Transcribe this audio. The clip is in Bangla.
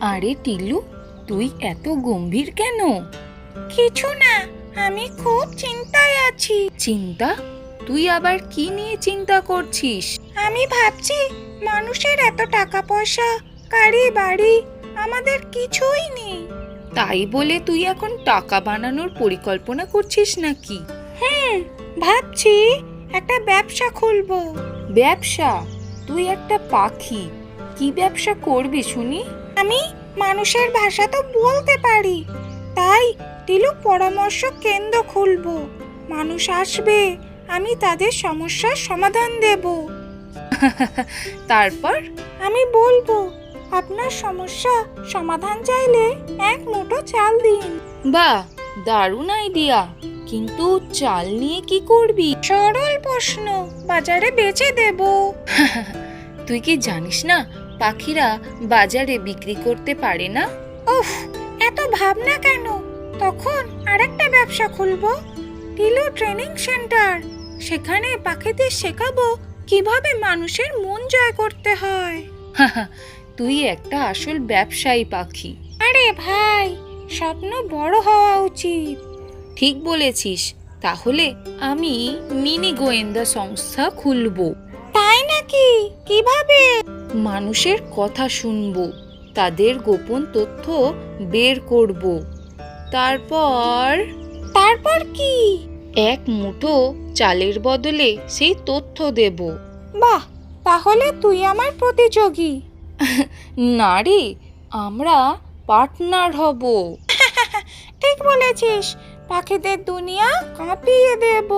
আরে টিলু তুই এত গম্ভীর কেন? কিছু না আমি খুব চিন্তায় আছি। চিন্তা? তুই আবার কি নিয়ে চিন্তা করছিস? আমি ভাবছি মানুষের এত টাকা পয়সা গাড়ি বাড়ি আমাদের কিছুই নেই। তাই বলে তুই এখন টাকা বানানোর পরিকল্পনা করছিস নাকি? হুম ভাবছি একটা ব্যবসা খুলবো। ব্যবসা? তুই একটা পাখি। কি ব্যবসা করবি শুনি? আমি মানুষের ভাষা তো বলতে পারি। তাই টিলু পরামর্শ কেন্দ্র খুলব। মানুষ আসবে আমি তাদের সমস্যার সমাধান দেব। তারপর? আমি বলব আপনার সমস্যা সমাধান চাইলে এক মুঠো চাল দিন। বাহ দারুণ আইডিয়া কিন্তু চাল নিয়ে কি করবি? সরল প্রশ্ন বাজারে বেচে দেব। তুই কি জানিস না পাখিরা বাজারে বিক্রি করতে পারে না? উফ এত ভাবনা কেন? তখন আরেকটা ব্যবসা খুলবো। Tilu training centre. সেখানে পাখিদের শেখাবো কীভাবে মানুষের মন জয় করতে হয়। তুই একটা আসল ব্যবসায়ী পাখি। আরে ভাই স্বপ্ন বড় হওয়া উচিত। ঠিক বলেছিস। তাহলে আমি মিনি গোয়েন্দা সংস্থা খুলবো। তাই নাকি? কীভাবে? মানুষের কথা শুনব, তাদের গোপন তথ্য বের করব। তারপর? তারপর কি? এক মুঠো চালের বদলে সেই তথ্য দেব। বাহ, তাহলে তুই আমার প্রতিযোগী। না রে, আমরা পার্টনার হব। ঠিক বলেছিস, পাখিদের দুনিয়া কাঁপিয়ে দেব।